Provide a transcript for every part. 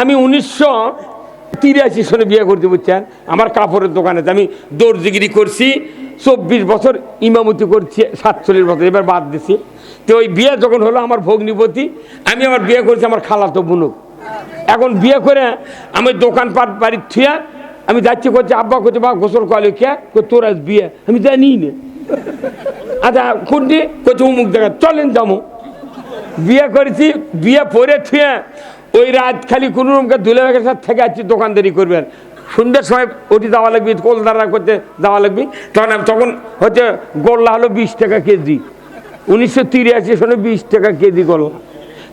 আমি উনিশশো তিরাশি সনে বিয়ে করতে বুঝছেন? আমার কাপড়ের দোকানে আমি দর্জিগিরি করছি, চব্বিশ বছর ইমামতি করছি, সাতচল্লিশ বছর, এবার বাদ দিছি। তো ওই বিয়ে যখন হলো আমার ভগ্নিপতি, আমি আমার বিয়ে করছি আমার খালাতো বুনুক এখন বিয়ে করে আমি দোকানপাট বাড়ির থুয়া, আমি যাচ্ছি করছি আব্বা করছে বা গোসল কলে কে? তোর আজ বিয়ে? আমি জানি না। আচ্ছা কোনটি করছে অমুক জায়গা চলেন যাব বিয়ে করেছি, বিয়ে পরে থুয়ে ওই রাত খালি কোনো রকমকে দুলে ব্যাগের সাথে থেকে আসছি দোকানদারি করবেন। সন্ধ্যের সময় ওটি যাওয়া লাগবে কলদারা করতে যাওয়া লাগবে। তখন তখন হচ্ছে গোল্লা হলো বিশ টাকা কেজি। উনিশশো তিরাশি সনে বিশ টাকা কেজি গোল্লা।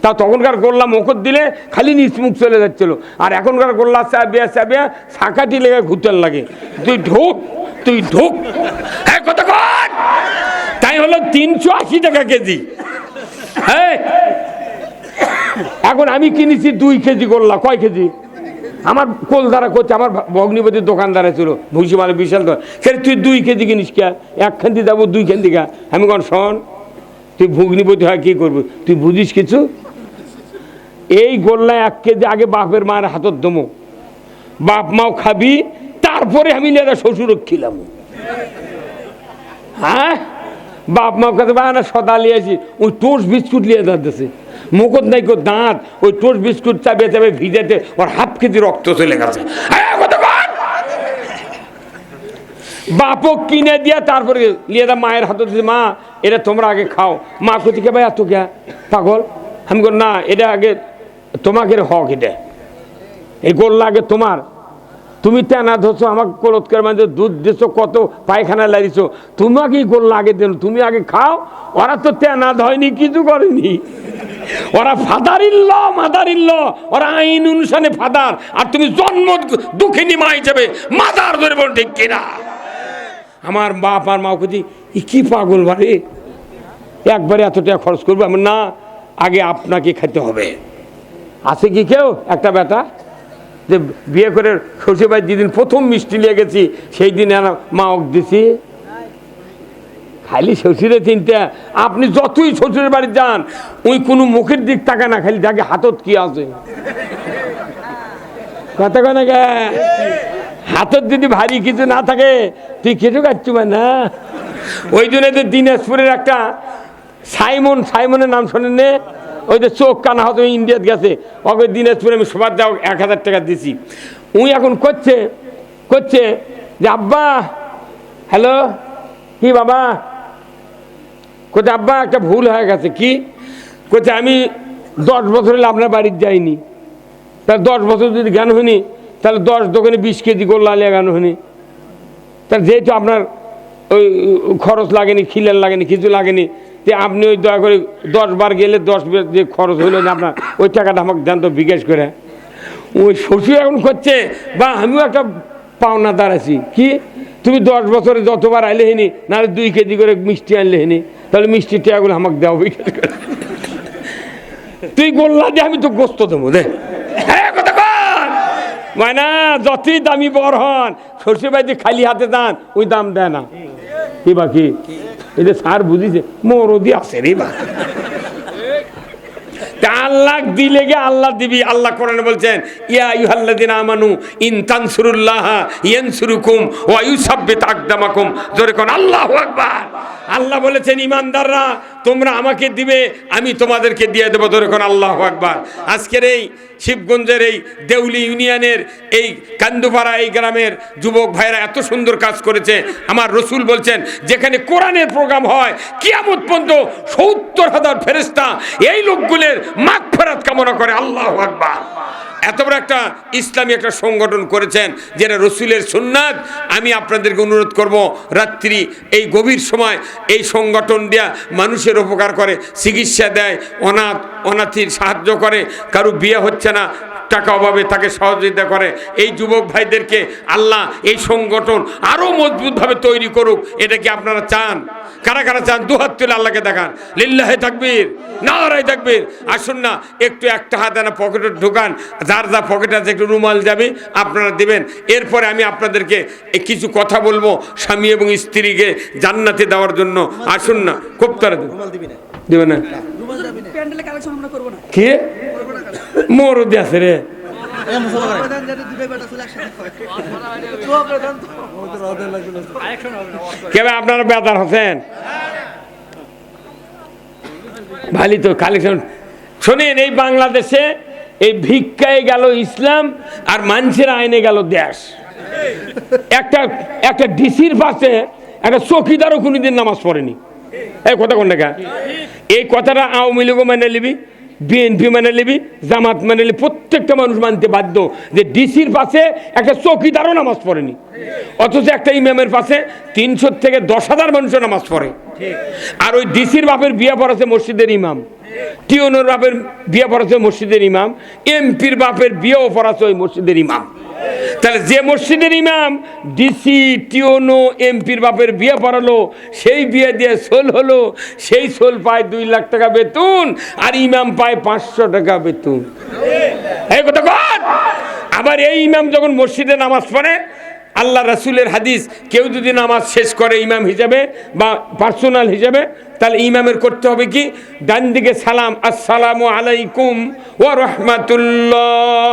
তা তখনকার গোল্লা মুখত দিলে খালি নিচ মুখ চলে যাচ্ছিল। আর এখনকার গোল্লা চাবিয়া চাবিয়া শাখাটি লেগে ঘুরতেন লাগে। তুই ঢোক তুই ঢোক। হ্যাঁ তাই হলো তিনশো আশি টাকা কেজি। এখন আমি কিনেছি দুই কেজি গোল্লা। কয় কেজি? আমার কোলদারা করছে, আমার ভগ্নিপতির দোকানদারে ছিল ভুসি মানে বিশাল দোকান। সে তুই দুই কেজি কিনিস কে? এক খান্তি যাব দুই খান্তি কা? আমি কোন, শোন, তুই ভগ্নিপতি হয় কি করবি? তুই বুঝিস কিছু? এই গোল্লা এক কেজি আগে বাপের মায়ের হাতত দমো। বাপ মাও খাবি, তারপরে আমি নেতা শ্বশুর খিলাম হ্যাঁ? বাপ মাও কাছে বা না সদা লিয়েছি ওই টোস বিস্কুট লিয়ে যাচ্ছে মুখত নাই কো দাঁত, ওই টোস বিস্কুট চাবে চাবে ভিজাতে ওর হাফ কেজি রক্ত চলে গেছে। বাপক কিনে দিয়া তারপরে লিয়ে দা মায়ের হাতে দিতে মা, এটা তোমরা আগে খাও। মা কে ভাই, এত কে? পাগল? আমি না, এটা আগে তোমাকে হক এটা। এই গোল্লা আগে তোমার। তুমি তেনা ধরছো, আমাকে কলৎকার মানে দুধ দিছো, কত পায়খানা লাগিয়েছো তোমাকে গোল্লা আগে দেন তুমি আগে খাও। ওরা তো তেনা ধয়নি কিছু করেনি। ওরা ফাদার ইল্ল মাদার ইল্ল ওরা আইন অনুসারে ফাদার। আর তুমি জন্ম দুঃখিনী মা হিসেবে মাদার ধরে বল, ঠিক কিনা? আমার বাপ আর মা কুচি ই কি পাগল বাড়ি একবারে এত টাকা খরচ করব? আমি না, আগে আপনাকে খেতে হবে। আছে কি কেউ? একটা বেটা? যে বিয়ে করে শ্বশুরবাড়ি যেদিন প্রথম মিষ্টি নিয়ে গেছি, সেই দিন মা ওক দিছি। খালি শ্বশুরে চিন্তা। আপনি যতই শ্বশুরের বাড়ি যান ওই কোনো মুখের দিক তাকায় না, খালি তাকে হাতত কি আছে। কথা কয় না গে হাতত যদি ভারী কিছু না থাকে, তুই কিছু খাচ্ছু না? ওই জন্য দিনাজপুরের একটা সাইমন, সাইমনের নাম শোনেন? ওই যে চোখ, কানা, হতো ইন্ডিয়াত গেছে। ওকে দিনাজপুরে আমি সবার যাও এক হাজার টাকা দিছি। উই এখন করছে করছে যে, আব্বা, হ্যালো, কি বাবা? কোথায় আব্বা, একটা ভুল হয়ে গেছে। কি? কোথায় আমি দশ বছর হলে আপনার বাড়ির যাইনি। তাহলে দশ বছর যদি জ্ঞান হয়নি, তাহলে দশ দোকানে বিশ কেজি গোল্লা জ্ঞান হয়নি। তাহলে যেহেতু আপনার ওই, খরচ লাগেনি, খিলেন লাগেনি, কিছু লাগেনি, যে আপনি ওই দয়া করে দশ বার গেলে দশ যে খরচ হইল না আপনার, ওই টাকাটা আমাকে দেন তো বিকাশ করে। ওই শ্বশুর এখন করছে, বা আমিও একটা পাওনা আছি। কি? তুমি দশ বছরে যতবার আইলে হেনি, নাহলে দুই কেজি করে মিষ্টি আনলে হেনি, তাহলে মিষ্টি টাকাগুলো আমাকে দেওয়া বিকাশ করে। তুই গোল্লা দিয়ে আমি তো গোস্ত দেবো, দে। মানে যতই দামি বর হন শ্বশুর বাড়িতে খালি হাতে দান, ওই দাম দেয় না। কি বাকি এটা সার বুঝিছে মরদি আছে রে বা। আল্লাহ দিলে গে আল্লাহ দিবি। আল্লাহ কোরআনে বলছেন, ইয়া ইউহাল্লাদিন আমানু ইন তানসুরুল্লাহ ইয়ানসুরুকুম ওয়া ইউসাব্বিত আকদামাকুম। জোরে কোন, আল্লাহু আকবার। আল্লাহ বলেছেন, ইমানদাররা, তোমরা আমাকে দিবে, আমি তোমাদেরকে দিয়ে দেবো। ধরে কোন, আল্লাহু আকবার। আজকের এই শিবগঞ্জের এই দেউলি ইউনিয়নের এই কান্দুপাড়া এই গ্রামের যুবক ভাইরা এত সুন্দর কাজ করেছে। আমার রসুল বলছেন, যেখানে কোরআনের প্রোগ্রাম হয়, কিয়ামত পর্যন্ত সত্তর হাজার ফেরেস্তা এই লোকগুলোর মাগ ফেরাত কামনা করে আল্লাহ আকবার। এত বড় একটা ইসলামী একটা সংগঠন করেছেন, যেটা রসুলের সুন্নাত। আমি আপনাদেরকে অনুরোধ করব, রাত্রি, এই গভীর সময় এই সংগঠন দেয়া মানুষের উপকার করে, চিকিৎসা দেয়, অনাথ, অনাথির সাহায্য করে, কারও বিয়ে হচ্ছে না টাকা অভাবে তাকে সহযোগিতা করে। এই যুবক ভাইদেরকে আল্লাহ এই সংগঠন আরও মজবুতভাবে তৈরি করুক এটা কি আপনারা চান? কারা কারা চান? দুহাত তুলে আল্লাহকে দেখান। লিল্লাহে থাকবীর নারাই থাকবীর আসুন না একটু একটা হাত না পকেটে ঢোকান যার যা পকেটে আছে একটু রুমাল যাবে আপনারা দেবেন। এরপরে আমি আপনাদেরকে কিছু কথা বলব স্বামী এবং স্ত্রীকে জান্নাতে দেওয়ার জন্য। আসুন না খুব তারা দেবে না। করব না। কি? মোর আছে রে। কেবে আপনারা বেদার হোসেন ভালি তো কালেকশন শোনেন, এই বাংলাদেশে এই ভিক্ষায় গেল ইসলাম আর মানুষের আইনে গেল দেশ। একটা একটা ডিসির পাশে একটা চকিদারও কোনোদিন নামাজ পড়েনি। এই কথা কোন এই কথাটা আওয়ামী লীগও মেনে নিবি। বিএনপি মেনে নিবি, জামাত মেনে নিবি, প্রত্যেকটা মানুষ মানতে বাধ্য যে ডিসির পাশে একটা চৌকিদারও নামাজ পড়েনি। অথচ একটা ইমামের পাশে তিনশো থেকে দশ হাজার মানুষও নামাজ পড়ে। আর ওই ডিসির বাপের বিয়ে পড়াছে মসজিদের ইমাম। টিওনোর বাপের বিয়ে পড়াছে মসজিদের ইমাম। এমপির বাপের বিয়েও পড়াছে ওই মসজিদের ইমাম। তাহলে যে মসজিদের ইমাম ডিসি, টিওনো, এমপির বাপের বিয়ে পড়ালো, সেই বিয়ে দিয়ে সোল হলো, সেই সোল পায় দুই লাখ টাকা বেতন, আর ইমাম পায় পাঁচশো টাকা বেতন। আবার এই ইমাম যখন মসজিদে নামাজ পড়ে আল্লাহ রাসুলের হাদিস কেউ যদি নামাজ শেষ করে ইমাম হিসাবে বা পার্সোনাল হিসাবে তাহলে ইমামের করতে হবে কি? ডান দিকে সালাম আসসালামু আলাইকুম ও রহমাতুল্লাহ।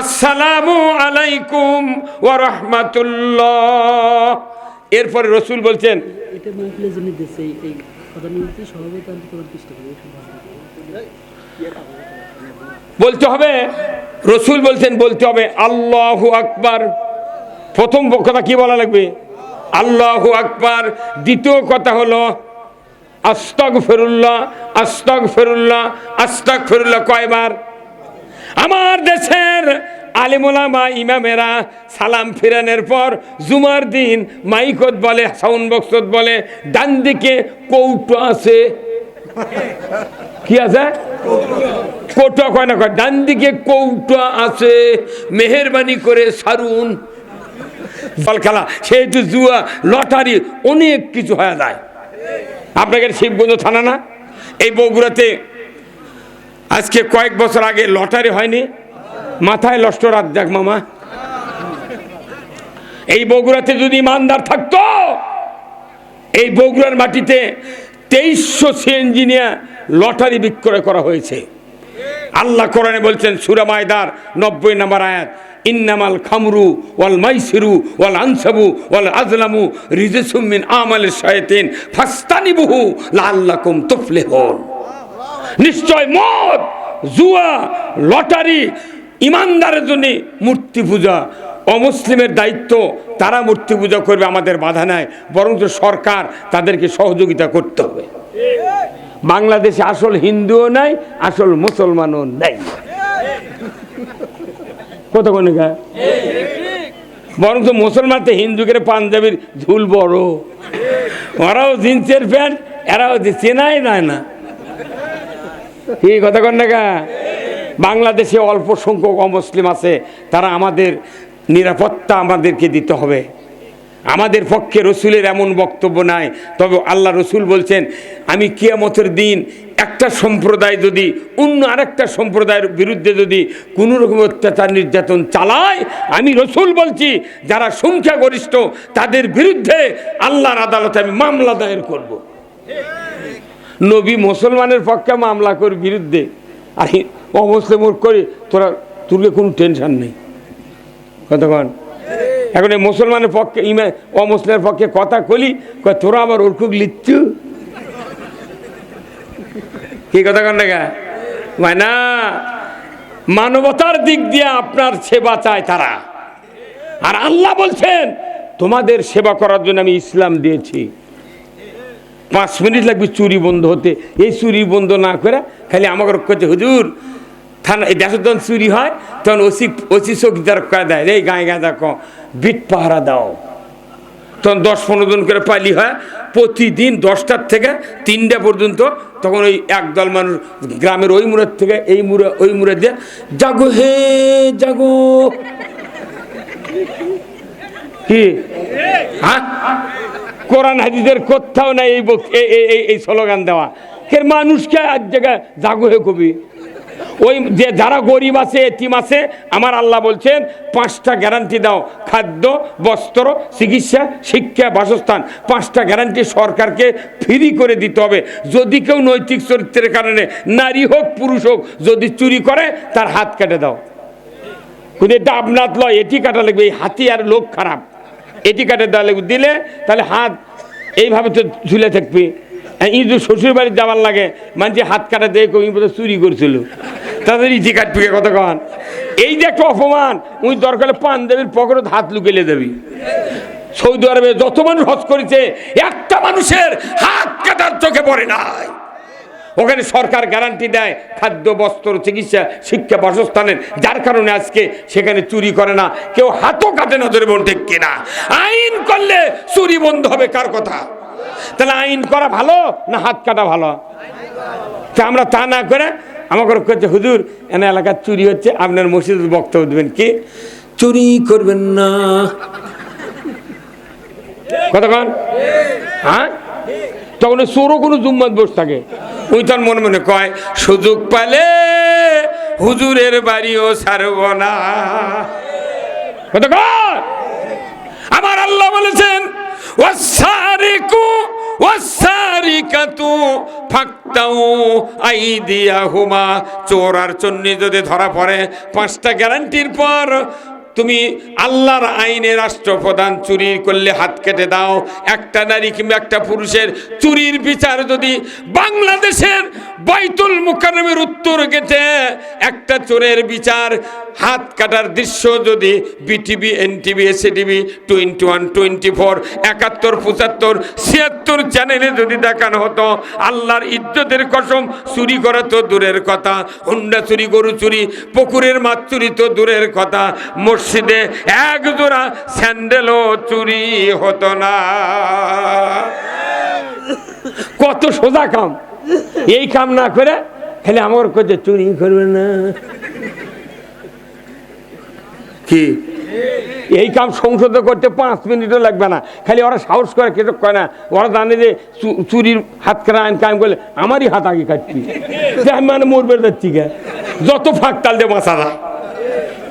আসসালামু আলাইকুম ও রহমাতুল্লাহ। এরপরে রসুল বলছেন বলতে হবে রসুল বলছেন বলতে হবে আল্লাহু আকবার। প্রথম কথা কি বলা লাগবে? আল্লাহু আকবার। দ্বিতীয় কথা হলো আস্তক ফেরুল্লাহ আস্তক ফেরুল্লাহ আস্তক ফেরুল্লাহ কয়বার? আমার দেশের আলিমুলামা ইমামেরা সালাম ফিরানের পর জুমার দিন মাইকত বলে, সাউন্ড বক্সত বলে, ডান দিকে কৌটো আছে। কি আছে? কৌটো কয় না কয়? ডান দিকে কৌটো আছে। মেহরবানি করে সারুন। বল খেলা, সেহেতু জুয়া, লটারি, অনেক কিছু হয়ে যায়। আপনাকে শিবগঞ্জ থানা না? এই বগুড়াতে আজকে কয়েক বছর আগে লটারি হয়নি। মাথায় লষ্ট রাত দেখ মামা। এই বগুড়াতে যদি ইমানদার থাকতো, এই বগুড়ার মাটিতে তেইশশো ইঞ্জিনিয়ার লটারি বিক্রয় করা হয়েছে। আল্লাহ কোরআনে বলছেন সুরামায়দার নব্বই নম্বর আয়াত ইন্নামাল খামরু ওয়াল মাইসিরু ওয়াল আনসাবু ওয়াল আজলামু রিজেসুমিন আমাল শয়তিন ফাস্তানিবুহু লাল্লাকুম তুফলিহুন। নিশ্চয় মদ, জুয়া, লটারি, ইমানদারের জন্য মূর্তি পূজা, অমুসলিমের দায়িত্ব, তারা মূর্তি পূজা করবে, আমাদের বাধা নাই, বরঞ্চ সরকার তাদেরকে সহযোগিতা করতে হবে। বাংলাদেশে আসল হিন্দুও নাই, আসল মুসলমানও নাই। কত কোন তো মুসলমানতে হিন্দুকে পাঞ্জাবির ঝুল বড়। ওরাও জিন্সের প্যান্ট, এরাও চেনাই নাই না। কি কথা কন না বাংলাদেশে অল্প সংখ্যক অমুসলিম আছে, তারা আমাদের নিরাপত্তা আমাদেরকে দিতে হবে। আমাদের পক্ষে রসুলের এমন বক্তব্য নাই, তবে আল্লাহ রসুল বলছেন, আমি কিয়ামতের দিন একটা সম্প্রদায় যদি, অন্য আরেকটা সম্প্রদায়ের বিরুদ্ধে যদি কোনো রকম অত্যাচার নির্যাতন চালায়, আমি রসুল বলছি, যারা সংখ্যাগরিষ্ঠ, তাদের বিরুদ্ধে আল্লাহর আদালতে আমি মামলা দায়ের করব। নবী মুসলমানের পক্ষে মামলা করি বিরুদ্ধে। আর অমুসলিম করে, তোরা তুলে কোনো টেনশন নেই। কতক্ষণ এখন এই মুসলমানের পক্ষে, ইমে অমুসলিমের পক্ষে কথা কলি তোরা আবার ওর খুব লিচ্ছু। কি কথা কন ভাই না মানবতার দিক দিয়ে আপনার সেবা চায় তারা। আর আল্লাহ বলছেন, তোমাদের সেবা করার জন্য আমি ইসলাম দিয়েছি। পাঁচ মিনিট লাগবে চুরি বন্ধ হতে। এই চুরি বন্ধ না করে খালি আমাকে করছে। হুজুর, থানা এই যখন চুরি হয়, তখন ওসি ওসি চৌকিদার দেয়। এই গায়ে গায়ে দেখো বিট পাহারা দাও। তখন দশ পনেরো জন করে পালি হয়। প্রতিদিন দশটার থেকে তিনটা পর্যন্ত তখন ওই একদল মানুষ গ্রামের ওই মুড়ের থেকে এই মুড়ে, ওই মুড়ে দিয়ে, জাগো হে, জাগো। কি? হ্যাঁ? কোরআন হাদিসের কোথাও নাই এই- এই স্লোগান দেওয়া। এর মানুষকে এক জায়গায়, জাগো হে কবি। ওই যে যারা গরিব আছে, এতিম আছে, আমার আল্লাহ বলছেন, পাঁচটা গ্যারান্টি দাও, খাদ্য, বস্ত্র, চিকিৎসা, শিক্ষা, বাসস্থান, পাঁচটা গ্যারান্টি সরকারকে ফ্রি করে দিতে হবে। যদি কেউ নৈতিক চরিত্রের কারণে নারী হোক, পুরুষ হোক, যদি চুরি করে, তার হাত কেটে দাও। কিন্তু এটা আপনার লয়, এটি কাটা লাগবে, এই হাতি আর লোক খারাপ। এটি কাটে দেওয়া লাগবে, দিলে তাহলে হাত এইভাবে তো ঝুলে থাকবে। ইঁদুর শ্বশুর বাড়ি যাওয়ার লাগে মানে হাত কাটা দিয়ে কবি চুরি করছিল। তাদের ইটি কাটবে কত কন। এই যে একটা অপমান, উনি দরকারে পাঞ্জাবির পকেটে হাত লুকেলে দেবি। সৌদি আরবে যত মানুষ হজ করেছে, একটা মানুষের হাত কাটার চোখে পড়ে নাই। ওখানে সরকার গ্যারান্টি দেয়, খাদ্য, বস্ত্র, চিকিৎসা, শিক্ষা, বাসস্থানের। যার কারণে আজকে সেখানে চুরি করে না। কেউ হাতও কাটে না ধরে বোন ঠিক কিনা। আইন করলে চুরি বন্ধ হবে কার কথা? তাহলে আইন করা ভালো না হাত কাটা ভালো? তা আমরা তা না করে আমাকে করছে হুজুর, এনে এলাকার চুরি হচ্ছে, আপনার মসজিদের বক্তব্য দেবেন কি? চুরি করবেন না। কতক্ষণ হ্যাঁ? তখন চোরও কোনো জুম্মাত বসে থাকে। ওই তার মনে মনে কয়, সুযোগ পালে হুজুরের বাড়িও ছাড়ব না। কতক্ষণ আমার আল্লাহ বলেছেন ওয়াসারিকু ওয়াসারিকাতু ফাক্তাউ আইদিয়াহুমা। চোর আর চন্নি যদি ধরা পড়ে পাঁচটা গ্যারান্টির পর তুমি আল্লাহর আইনে রাষ্ট্রপ্রধান চুরি করলে হাত কেটে দাও। একটা নারী কিংবা একটা পুরুষের চুরির বিচার যদি বাংলাদেশের বাইতুল মুকাররমের উত্তর গেটে, একটা চোরের বিচার হাত কাটার দৃশ্য যদি BTV, NTV, ACTV, twenty one, twenty four, একাত্তর, পঁচাত্তর, ছিয়াত্তর চ্যানেলে যদি দেখানো হতো, আল্লাহর ইজ্জতের কসম, চুরি করা তো দূরের কথা, হুন্ডা চুরি, গরু চুরি, পুকুরের মাছ চুরি তো দূরের কথা মসজিদে এক জোড়া স্যান্ডেলও চুরি হতো না। কত সোজা কাম। এই কাম না করে খালি আমার করছে চুরি করবে না। কি? এই কাম সংশোধন করতে পাঁচ মিনিটও লাগবে না। খালি ওরা সাহস করে কেটক করে না, ওরা জানে যে চুরির হাত কাটা আইন কায়েম করলে আমারই হাত আগে কাটছি মানে মরবে যাচ্ছি যত ফাঁক তাল দিয়ে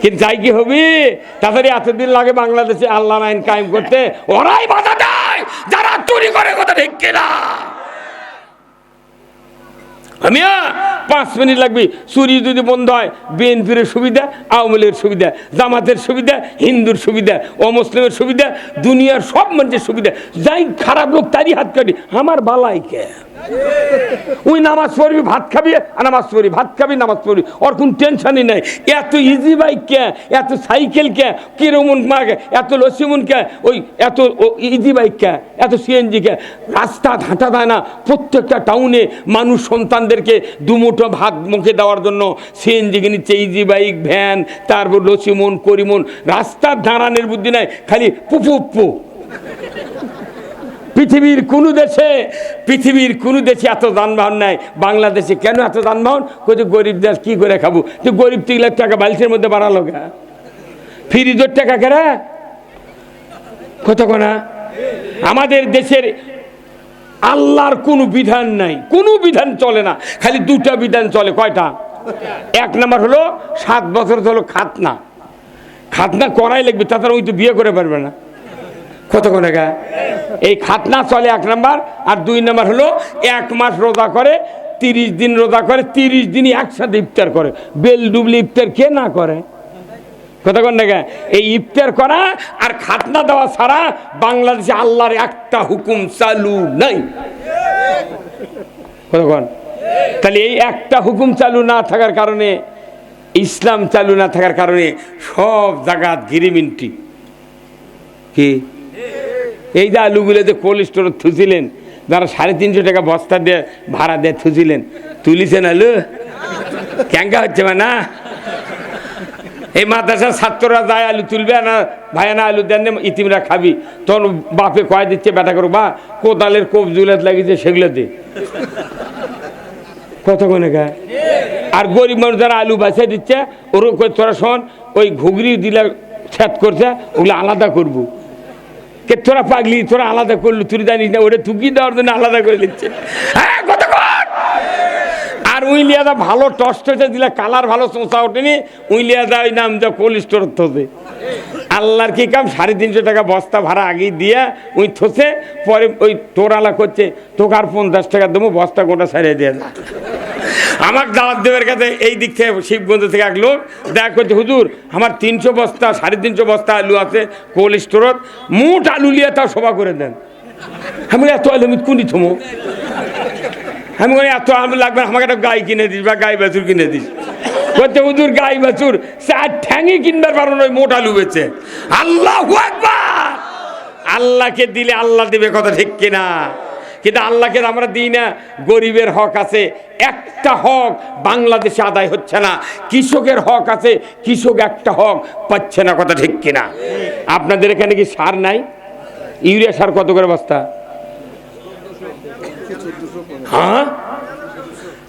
কিন্তু যাই কি হবি? তাড়াতাড়ি এতদিন লাগে বাংলাদেশে আল্লাহ আইন কায়েম করতে। ওরাই বাধা দেয়, যারা চুরি করে কথা ঠিক কিনা। আমিয়া, পাঁচ মিনিট লাগবে। চুরি যদি বন্ধ হয়, বিএনপির সুবিধা, আওয়ামী লীগের সুবিধা, জামাতের সুবিধা, হিন্দুর সুবিধা, অমুসলিমের সুবিধা, দুনিয়ার সব মানুষের সুবিধা। যাই খারাপ লোক, তারই হাত কাটি। আমার বালাই কে? ওই নামাজ পড়বি, ভাত খাবি, আর নামাজ পড়ি, ভাত খাবি, নামাজ পড়বি। ওর কোন টেনশনই নাই। এত ইজি বাইক কে? এত সাইকেল কে? কিরমন মাগে এত লসিমন কে? ওই এত ইজি বাইক কে? এত সিএনজি কে? রাস্তা হাঁটা দেয় না। প্রত্যেকটা টাউনে মানুষ সন্তানদেরকে দুমুঠো ভাত মুখে দেওয়ার জন্য সিএনজি কে নিচ্ছে ইজি বাইক, ভ্যান, তারপর লসিমন করিমন রাস্তার দাঁড়ানোর বুদ্ধি নাই, খালি পুপু পু পৃথিবীর কোনো দেশে, পৃথিবীর কোনো দেশে এত যানবাহন নাই, বাংলাদেশে কেন এত যানবাহন? কোথাও গরিব দেশ, কি করে খাব? তো গরিব তিন লাখ টাকা বালিশের মধ্যে বাড়ালো গা। ফ্রিজের টাকা কেরা কত কোনা? আমাদের দেশের আল্লাহর কোনো বিধান নাই। কোনো বিধান চলে না। খালি দুটা বিধান চলে। কয়টা? এক নাম্বার হলো সাত বছর হলো খাতনা। খাতনা করাই লাগবে তাছাড়া ওই তো বিয়ে করে পারবে না। কতক্ষণ একা এই খাতনা চলে এক নাম্বার, আর দুই নাম্বার হলো এক মাস রোজা করে, তিরিশ দিন রোজা করে, তিরিশ দিনই একসাথে ইফতার করে। বেল ডুবলি ইফতার কে না করে? কতক্ষণ দেখা এই ইফতার করা আর খাতনা দেওয়া ছাড়া বাংলাদেশে আল্লাহর একটা হুকুম চালু নাই। কতক্ষণ তাহলে এই একটা হুকুম চালু না থাকার কারণে, ইসলাম চালু না থাকার কারণে সব জায়গা গিরিমিনটি। কি? এই যে আলুগুলো যে কোল্ড স্টোরে থুছিলেন যারা সাড়ে তিনশো টাকা বস্তা দিয়ে ভাড়া দিয়ে থুছিলেন তুলিছেন আলু? ক্যাঙ্কা হচ্ছে না এই মাদ্রাসার ছাত্ররা যায় আলু তুলবে, না ভাইয়া না আলু দেন ইতিমরা খাবি। তখন বাপে কয় দিচ্ছে, বেটা করো বা কোদালের কোপ জুলাত লাগিয়েছে, সেগুলো দে। কত কতক্ষণে গায় আর গরিব মানুষ যারা আলু বাছিয়ে দিচ্ছে ওর তোরা শোন, ওই ঘুগরি দিলে ছ্যাত করছে, ওগুলো আলাদা করব। কে, তোরা পাগলি, তোরা আলাদা করলু, তুই জানিস না ওটা থুকি দেওয়ার জন্য আলাদা করে দিচ্ছে। হ্যাঁ উইলিয়াদা ভালো টস হয়েছে দিলে কালার ভালো চোঁচা ওঠেনি, উইলিয়াদা ওই নাম যা কোল্ড স্টোর থসে আল্লাহর কি কাম? সাড়ে তিনশো টাকা বস্তা ভাড়া আগেই দিয়ে উই থসে পরে ওই তোর আলা করছে, তোকে আর পঞ্চাশ টাকা দেবো, বস্তা গোটা সারিয়ে দিয়ে যা। আমার দাওয়াত দেবের কাছে এই দিক থেকে শিবগঞ্জ থেকে এক লোক, দেখা করছে, হুজুর, আমার তিনশো বস্তা, সাড়ে তিনশো বস্তা আলু আছে কোল্ড স্টোরত মুঠ আলু লিয়ে তাও সভা করে দেন। আমি এত আলু আমি কুনি থমো? আমি বলি এত আলু লাগবে আমাকে একটা গাই কিনে দিস বা গাই বাছুর কিনে দিস। বলতে হুজুর, গাই বাছুর, চার ঠ্যাঙি কিনবার পারো ওই মোট আলু বেচে। আল্লাহ আল্লাহকে দিলে আল্লাহ দেবে কথা ঠিক কিনা। কিন্তু আল্লাহকে আমরা দিই না, গরিবের হক আছে, একটা হক বাংলাদেশে আদায় হচ্ছে না। কৃষকের হক আছে, কৃষক একটা হক পাচ্ছে না, কথা ঠিক কিনা। আপনাদের এখানে কি সার নাই? ইউরিয়া সার কত করে বস্তা? হ্যাঁ?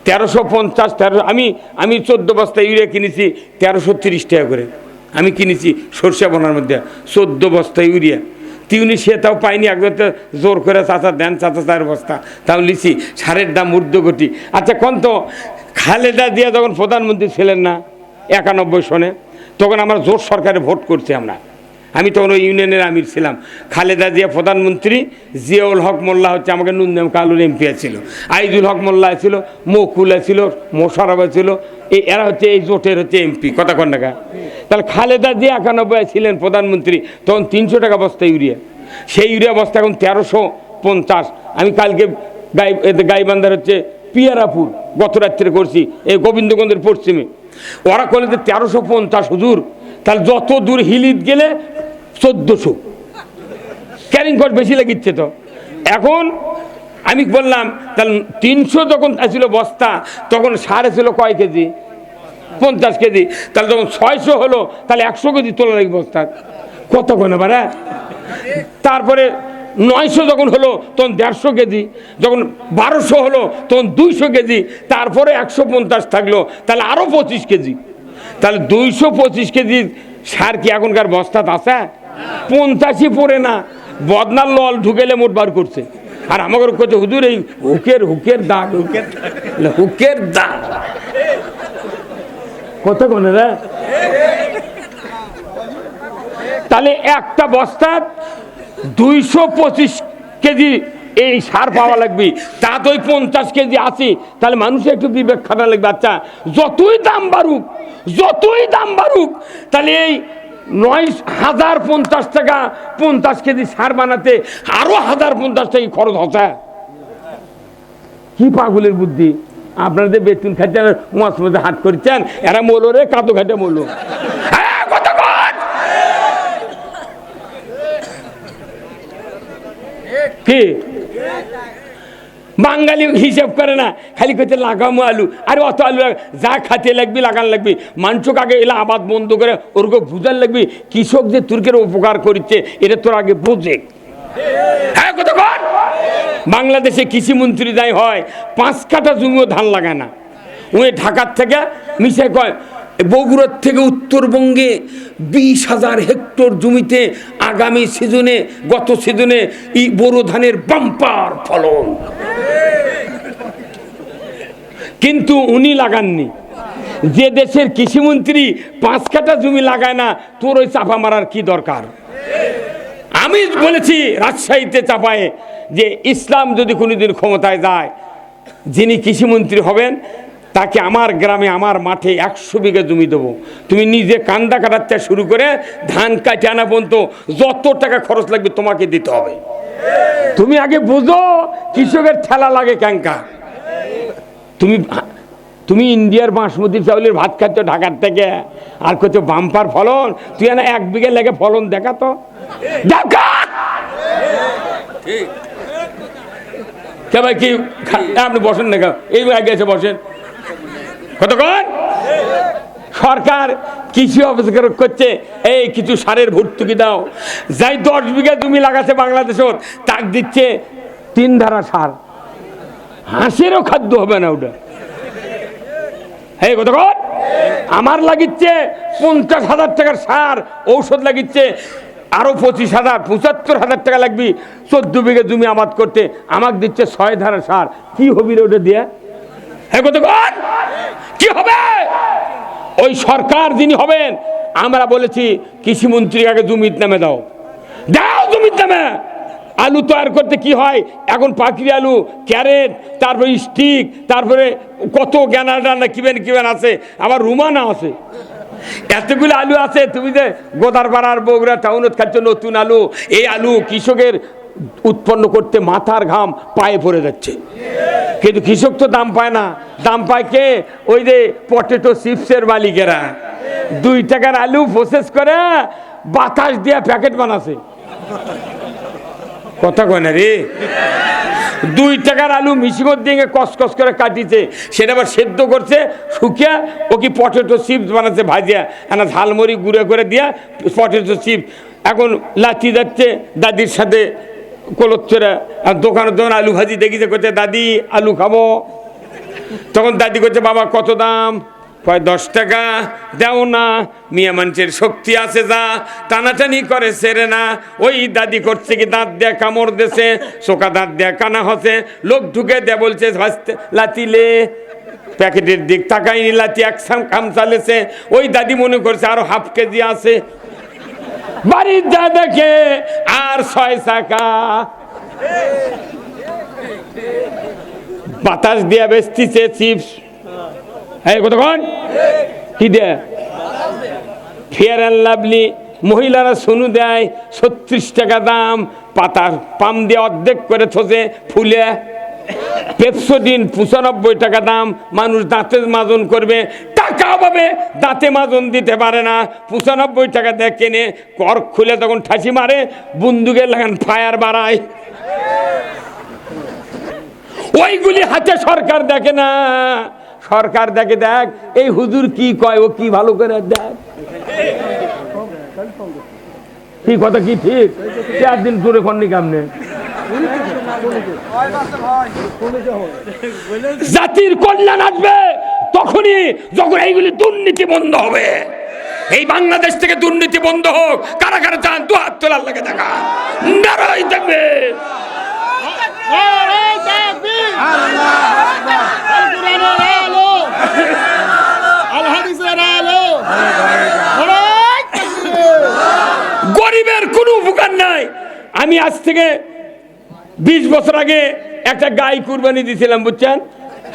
তেরোশো পঞ্চাশ, তেরো, আমি আমি চোদ্দ বস্তা ইউরিয়া কিনেছি, তেরোশো তিরিশ টাকা করে। আমি কিনেছি সর্ষে বোনার মধ্যে, চোদ্দ বস্তা ইউরিয়া। তিউনি সে তাও পাইনি একবার তো জোর করে চাচা দেন, চাচা চার বস্তা, তাও লিছি সারের দাম ঊর্ধ্বগতি আচ্ছা কোন তো, খালেদা দিয়া যখন প্রধানমন্ত্রী ছিলেন না, একানব্বই সনে, তখন আমরা জোট সরকারে ভোট করছি আমরা। আমি তখন ওই ইউনিয়নের আমির ছিলাম। খালেদা জিয়া প্রধানমন্ত্রী, জিয়াউল হক মোল্লা হচ্ছে আমাকে নুনদেম কালুর এমপি ছিল। আইজুল হক মোল্লা ছিল, মকুলা ছিল মোশারফা ছিল এই এরা হচ্ছে এই জোটের হচ্ছে এমপি কথা কন টাকা তাহলে খালেদা জিয়া একানব্বই ছিলেন প্রধানমন্ত্রী, তখন তিনশো টাকা বস্তা ইউরিয়া। সেই ইউরিয়া বস্তা এখন তেরোশো পঞ্চাশ। আমি কালকে গাই গাইবান্ধার হচ্ছে পিয়ারাপুর, গত রাত্রে করছি, এই গোবিন্দগঞ্জের পশ্চিমে। ওরা করলে যে তেরোশো পঞ্চাশ হুজুর তাহলে যত দূর হিলিত গেলে চোদ্দোশো। ক্যারিং কস্ট বেশি লাগিচ্ছে তো। এখন আমি বললাম, তাহলে তিনশো যখন ছিল বস্তা, তখন সাড়ে ছিল কয় কেজি? পঞ্চাশ কেজি। তাহলে যখন ছয়শো হলো, তাহলে একশো কেজি তোলা লাগবে বস্তা। কত কোন বারা তারপরে নয়শো যখন হলো, তখন দেড়শো কেজি। যখন বারোশো হলো, তখন দুইশো কেজি। তারপরে একশো পঞ্চাশ থাকল, তাহলে আরও পঁচিশ কেজি। তাহলে দুইশো পঁচিশ কেজি সার কি এখনকার বস্তাত আছে? পঞ্চাশই পড়ে না। বদনার লল ঢুকেলে মোট বার করছে। আর আমাকে করছে হুজুর, এই হুকের হুকের দাগ, হুকের হুকের দাগ। কত কোনে রে? তাহলে একটা বস্তা দুইশো পঁচিশ কেজি এই সার পাওয়া লাগবে। তা তো পঞ্চাশ কেজি আছে তাহলে মানুষের একটু বিবেক খাটা লাগবে। আচ্ছা যতই দাম বাড়ুক, যতই দাম বাড়ুক, তাহলে এই নয় হাজার পঞ্চাশ টাকা পঞ্চাশ কেজি সার বানাতে আরও হাজার পঞ্চাশ টাকা খরচ হচ্ছে। কি পাগলের বুদ্ধি? আপনাদের বেতন খাইছেন মাছ মধ্যে হাট করছেন এরা মলো রে কাতো ঘাটে মলো হ্যাঁ? কি? বাঙালি হিসেব করে না, খালি করতে লাগামো আলু। আরে অত আলু যা খাতে লাগবি, লাগান লাগবি। মানুষকে আগে এলা আবাদ বন্ধ করে ওরকে বুঝার লাগবি, কৃষক যে তুর্কের উপকার করছে এটা তোর আগে বোঝে। হ্যাঁ কতক্ষণ? বাংলাদেশে কৃষিমন্ত্রী যাই হয়, পাঁচ কাটা জমিও ধান লাগায় না। উনি ঢাকার থেকে মিশে কয় বগুড়ার থেকে উত্তরবঙ্গে বিশ হাজার হেক্টর জমিতে আগামী সিজনে, গত সিজনে এই বোরো ধানের বাম্পার ফলন। কিন্তু উনি লাগাননি। যে দেশের কৃষিমন্ত্রী পাঁচ কাটা জমি লাগায় না, তোর ওই চাপা মারার কি দরকার? আমি বলেছি রাজশাহীতে চাপায়ে যে ইসলাম যদি কোনোদিন ক্ষমতায় যায়, যিনি কৃষিমন্ত্রী হবেন তাকে আমার গ্রামে, আমার মাঠে একশো বিঘা জমি দেবো। তুমি নিজে কান্দা কাটাতে শুরু করে ধান কাটে আনা পর্যন্ত যত টাকা খরচ লাগবে তোমাকে দিতে হবে। তুমি আগে বুঝো কৃষকের ঠেলা লাগে ক্যাঙ্কা তুমি তুমি ইন্ডিয়ার বাসমতি চাউলের ভাত খাচ্ছ ঢাকার থেকে, আর করছ বাম্পার ফলন, তুই না এক বিঘে লেগে ফলন দেখা তো। দেখা কে ভাই কি আপনি বসেন না? এই এসে বসেন। কতক্ষণ? সরকার কৃষি অফিস করছে, এই কিছু সারের ভর্তুকি দাও। যাই দশ বিঘা জমি লাগাচ্ছে বাংলাদেশত তাক দিচ্ছে তিন ধারা সার। হাঁসেরও খাদ্য হবে না ওটা। এই কতক্ষণ? আমার লাগিচ্ছে পঞ্চাশ হাজার টাকার সার, ঔষধ লাগিচ্ছে, আরও পঁচিশ হাজার, পঁচাত্তর হাজার টাকা লাগবে। চোদ্দ বিঘে জমি আবাদ করতে আমাকে দিচ্ছে ছয় ধারা সার। কি হবি রে ওটা দিয়ে? কি হবে? ওই সরকার যিনি হবেন, আমরা বলেছি কৃষিমন্ত্রী আগে জমির নামে দাও। দাও জমির নামে। আলু তৈরি করতে কি হয়? এখন পাখি আলু, ক্যারেট, তারপরে স্টিক, তারপরে কত জ্ঞানা ডানা কিবেন কিবেন আছে? আবার রুমানা আছে। এতগুলো আলু আছে, তুমি যে গোদারপাড়ার বগুড়া টাউনত খাচ্ছ নতুন আলু, এই আলু কৃষকের উৎপন্ন করতে মাথার ঘাম পায়ে পড়ে যাচ্ছে। কিন্তু কৃষক তো দাম পায় না। দাম পায় কে? ওই যে পটেটো চিপসের মালিকেরা। দুই টাকার আলু প্রসেস করে, বাতাস দিয়া প্যাকেট বানাছে। কথা কয় না রে? দুই টাকার আলু মিশিমত দিয়ে কসকস করে কাটিছে। সেটা আবার সেদ্ধ করছে, শুকিয়ে ও কি পটেটো চিপস বানাচ্ছে ভাজিয়া। এনা ঝালমুড়ি গুঁড়ো করে দিয়া পটেটো চিপস। এখন লাচি যাচ্ছে, দাদির সাথে কলচ্চরা আর দোকানের দোকান আলু ভাজি দেখিছে করছে দাদি, আলু খাব? তখন দাদি করছে বাবা, কত দাম? কয়, দশ টাকা। দেও না, মিয়া মানুষের শক্তি আছে যা, টানাটানি করে, সেরে না। ওই দাদি করছে কি, দাঁত দেয়া কামড় দেছে চোকা দাঁত দেয়া কানা হসে লোক ঢুকে দেয়া বলছে লাতিলে প্যাকেটের দিক তাকাইনি লাতি এক সাম কাম চালেছে। ওই দাদি মনে করছে, আরও হাফ কেজি আছে। বাড়ির যা দেখে আর ছয় চাকা। বাতাস দিয়া বেচতিছে চিপস। হ্যাঁ কতক্ষণ? কি দেয়? ফেয়ার অ্যান্ড লাভলি মহিলারা সোনু দেয় ছত্রিশ টাকা দাম, পাতার পাম দিয়ে অর্ধেক করে থসে ফুলে। পেপসোডিন পঁচানব্বই টাকা দাম, মানুষ দাঁতের মাজন করবে টাকা পাবে দাঁতে মাজন দিতে পারে না। পঁচানব্বই টাকা দিয়ে কেনে কর খুলে তখন ঠাসি মারে, বন্দুকের লাগান ফায়ার বাড়ায়। ওইগুলি হাতে সরকার দেখে না। সরকার দেখে দেখ, এই হুজুর কি কয়, ও কি ভালো করে দেখ। কি কথা কি ঠিক? চার দিন দূরে খন্নি কামনে? জাতির কল্যাণ আসবে। তখনই যখন এইগুলি দুর্নীতি বন্ধ হবে, এই বাংলাদেশ থেকে দুর্নীতি বন্ধ হোক কারা কারা চান দু হাত তোলার লাগে দেখা। গরিবের কোনো উপকার নাই। আমি আজ থেকে বিশ বছর আগে একটা গাই কুরবানি দিয়েছিলাম বুঝছেন?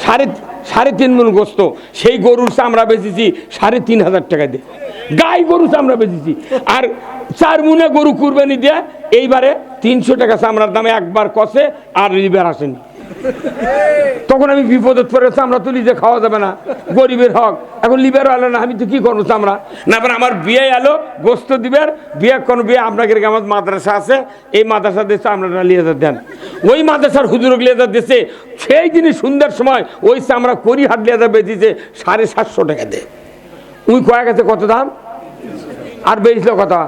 সাড়ে সাড়ে তিন মন গোস্ত। সেই গরুর চামড়া বেঁচেছি সাড়ে তিন হাজার টাকা দিয়ে। গাই গরু চামড়া বেঁচেছি। আর চার মুনে গরু কুরবানি দিয়ে, এইবারে তিনশো টাকা চামড়ার দামে একবার কষে আর লিবার আসেনি। তখন আমি বিপদে পড়ে চামড়া তুলি যে খাওয়া যাবে না। গরিবের হক। এখন লিবারও এলো না, আমি তো কি করব চামড়া? না, এবার আমার বিয়ে এলো গোস্ত দিবের বিয়ে কোন বিয়ে আপনাকে আমার মাদ্রাসা আছে, এই মাদ্রাসা দিয়ে চামড়াটা লিয়ে দেন। ওই মাদ্রাসার হুজুর লিয়ে দিচ্ছে সেই দিনই সন্ধ্যার সময় ওই চামড়া করি হাট লিয়ে বেঁচেছে, সাড়ে সাতশো টাকা দে উই কয়ে গেছে কত দাম? আর বেচলো কথা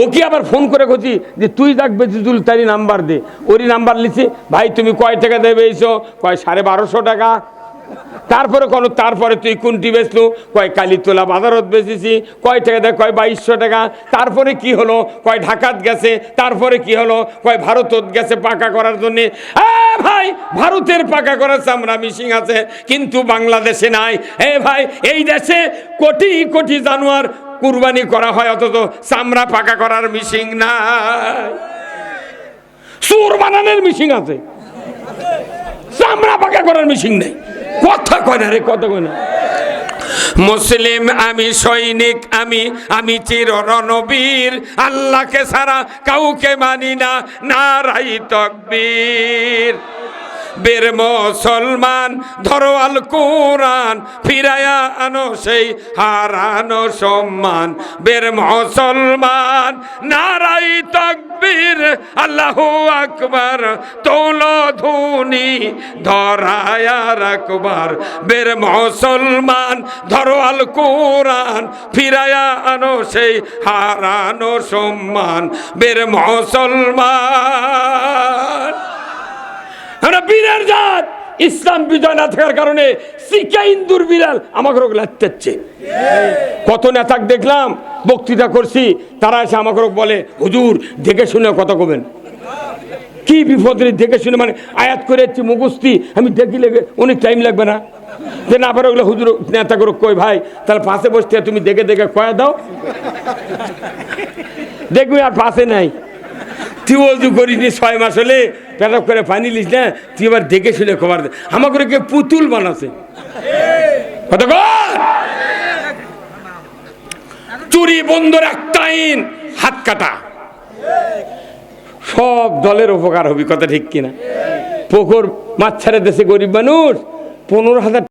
ওকে আবার ফোন করে করছি যে তুই দেখ বেজিজুল তারই নাম্বার দে। ওরই নাম্বার লিছি, ভাই, তুমি কয় টাকা দেবে এইসো? কয়, সাড়ে বারোশো টাকা। তারপরে কোনো, তারপরে তুই কোনটি বেচলু? কয় কালীতলা বাজারত বেচেছি। কয় টাকা দেয় কয়, বাইশশো টাকা। তারপরে কি হলো? কয়, ঢাকাত গেছে। তারপরে কি হলো? কয়, ভারতত গেছে পাকা করার জন্যে। ভাই, ভারতের পাকা করার চামড়া মিশিং আছে, কিন্তু বাংলাদেশে নাই। এ ভাই, এই দেশে কোটি কোটি জানোয়ার কুরবানি করা হয়, অথচ চামড়া পাকা করার মিশিং নাই। সুর বানানোর মিশিং আছে। চামড়া পাকা করার মিশিং নেই। কথা কয় না রে, কথা কয় না। মুসলিম, আমি সৈনিক, আমি আমি চির রণবীর আল্লাহকে সারা কাউকে মানি না, নারাই তকবীর। বের মুসলমান, ধরো আল কোরআন ফিরায়া আনো সেই হারানো সম্মান। বের মুসলমান, নারাই তকবীর, আল্লাহু আকবার, তোলো ধুনি ধরায়া রাখবার। বের মুসলমান, ধরো আল কোরআন ফিরায়া আনো সেই হারানো সম্মান। বের মুসলমান আমরা বীরের জাত। ইসলাম বিজয় না থাকার কারণে শিকা ইন্দুর বিড়াল আমাকে রোগ লাগতেছে। কত নেতাক দেখলাম, বক্তৃতা করছি, তারা এসে আমাকে রোগ বলে, হুজুর, দেখে শুনে কথা কবেন। কি বিপদের দেখে শুনে মানে আয়াত করে যাচ্ছি মুখস্তি আমি দেখি লেগে অনেক টাইম লাগবে না। যে না পারে ওগুলো হুজুর নেতা করে কই ভাই, তাহলে পাশে বসতে তুমি দেখে দেখে কয়া দাও। দেখবি আর পাশে নাই। তুই অজু করিনি, ছয় মাস হলে পেটক করে পানি লিস না, তুই এবার দেখে শুনে খবর দে। আমার করে কে পুতুল বানাছে। কত চুরি বন্ধর একটা আইন, হাত কাটা। সব দলের উপকার হবি, কথা ঠিক কিনা। পুকুর মাছ ছাড়ে দেশে গরিব মানুষ, পনেরো হাজার